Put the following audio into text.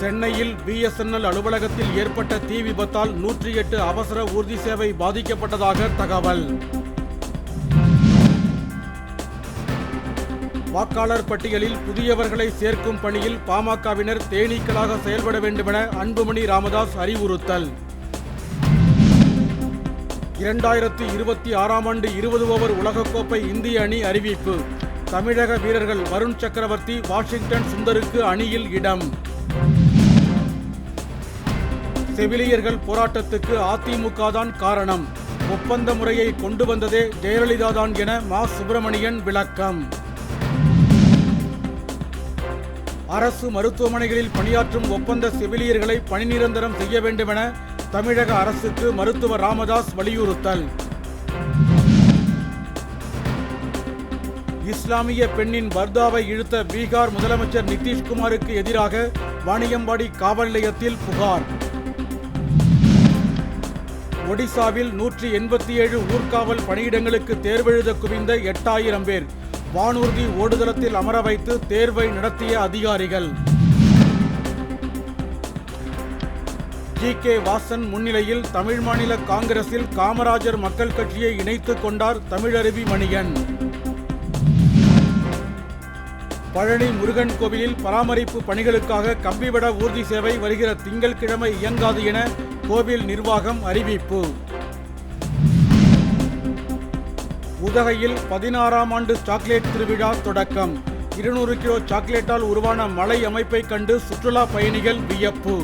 சென்னையில் பிஎஸ்என்எல் அலுவலகத்தில் ஏற்பட்ட தீ விபத்தால் நூற்றி எட்டு அவசர ஊர்தி சேவை பாதிக்கப்பட்டதாக தகவல். வாக்காளர் பட்டியலில் புதியவர்களை சேர்க்கும் பணியில் பாமகவினர் தேனீக்களாக செயல்பட வேண்டுமென அன்புமணி ராமதாஸ் அறிவுறுத்தல். இரண்டாயிரத்தி இருபத்தி ஆறாம் ஆண்டு இருபது ஓவர் உலகக்கோப்பை இந்திய அணி அறிவிப்பு. தமிழக வீரர்கள் வருண் சக்கரவர்த்தி வாஷிங்டன் சுந்தருக்கு அணியில் இடம். செவிலியர்கள் போராட்டத்துக்கு அதிமுக தான் காரணம். ஒப்பந்த முறையை கொண்டு வந்ததே ஜெயலலிதா தான் என மா. சுப்பிரமணியன் விளக்கம். அரசு மருத்துவமனைகளில் பணியாற்றும் ஒப்பந்த செவிலியர்களை பணி நிரந்தரம் செய்ய வேண்டுமென தமிழக அரசுக்கு மருத்துவர் ராமதாஸ் வலியுறுத்தல். இஸ்லாமிய பெண்ணின் பர்தாவை இழுத்த பீகார் முதலமைச்சர் நிதிஷ்குமாருக்கு எதிராக வாணியம்பாடி காவல் நிலையத்தில் புகார். ஒடிசாவில் நூற்றி எண்பத்தி ஏழு ஊர்காவல் பணியிடங்களுக்கு தேர்வெழுத குவிந்த எட்டாயிரம் பேர். வானூர்தி ஓடுதளத்தில் அமர வைத்து தேர்வை நடத்திய அதிகாரிகள். ஜி. கே. வாசன் முன்னிலையில் தமிழ் மாநில காங்கிரஸில் காமராஜர் மக்கள் கட்சியை இணைத்துக் கொண்டார் தமிழருவி மணியன். பழனி முருகன் கோவிலில் பராமரிப்பு பணிகளுக்காக கம்பிவட ஊர்தி சேவை வருகிற திங்கட்கிழமை இயங்காது என கோவில் நிர்வாகம் அறிவிப்பு. உதகையில் பதினாறாம் ஆண்டு சாக்லேட் திருவிழா தொடக்கம். இருநூறு கிலோ சாக்லேட்டால் உருவான மலை அமைப்பை கண்டு சுற்றுலா பயணிகள் வியப்பு.